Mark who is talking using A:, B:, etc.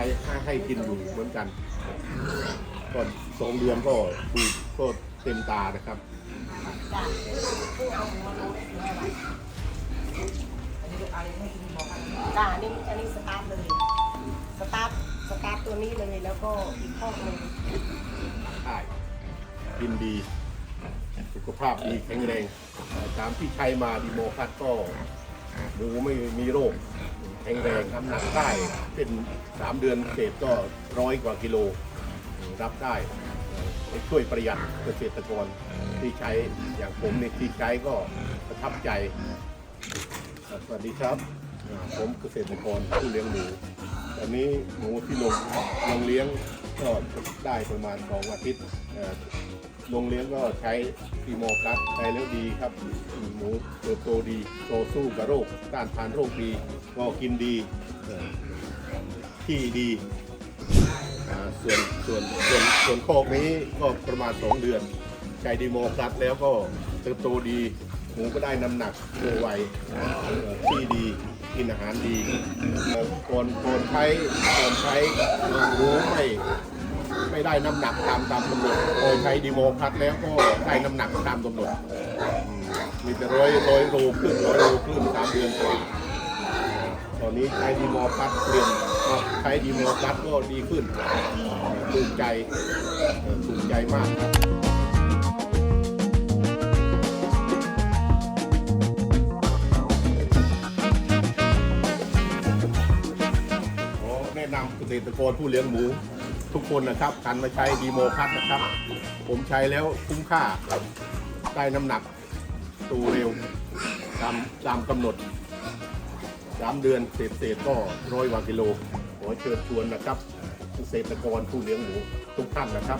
A: ช้ให้ให้กินอยู่เหมือนกันก่อนสองเดือนก็ดูก็เต็มตานะครับ
B: จ้ะผู้เอาหัวลงแม่ไว้จ้ะอันนี้อันนี้สตาร์ทเลย สตาร์ทสตาร์ทตัวนี้เลยแล้วก็อีกข้อหนึ่ง
A: ใช่กินดี สุขภาพดีแข็งแรงเอ่อตามที่ใช้มาดีโมคัสก็หมูไม่มีโรค แข็งแรงน้ำหนักได้เป็นสามเดือนเศษก็ร้อยกว่ากิโลรับได้ช่วยประหยัดเกษตรกรที่ใช้อย่างผมเนี่ยที่ใช้ก็ประทับใจ สวัสดีครับ ผมเกษตรกรผู้เลี้ยงหมูตอนนี้หมูที่ลงลงเลี้ยง ก็ได้ประมาณสองอาทิตย์ลงเลี้ยงก็ใช้ฟีโมกัสใช้แล้วดีครับหมูเติบโตดีโตสู้กับโรคต้านทานโรคดีก็กินดีที่ดีส่วนส่วนส่วนส่วนโคอกนี้ก็ประมาณ 2 เดือนใช้ดีโมพลัสแล้วก็เติบโตดีหมูก็ได้น้ำหนักโตไวที่ดี กินอาหารดีก่อนก่อนใช้ก่อนใช้หมูไม่ไม่ได้น้ำหนักตามตามกำหนดพอใช้ดีโมพลัสแล้วก็ได้น้ำหนักตามกำหนดมีแต่ร้อยร้อยโลขึ้นร้อยโลขึ้นสามเดือนกว่าตอนนี้ใช้ดีมอพลัสเปลี่ยนมาใช้ดีมอพลัสก็ดีขึ้นถูกใจเอ่อถูกใจมากครับ แนะนำเกษตรกรผู้เลี้ยงหมู ทุกคนนะครับกันมาใช้ดีโมพัทนะครับ ผมใช้แล้วคุ้มค่าได้น้ำหนักตูเร็วตามตามกำหนดสามเดือนเศษเศษก็ร้อยกว่ากิโล ขอเชิญชวนนะครับเกษตรกรผู้เลี้ยงหมูทุกท่านนะครับ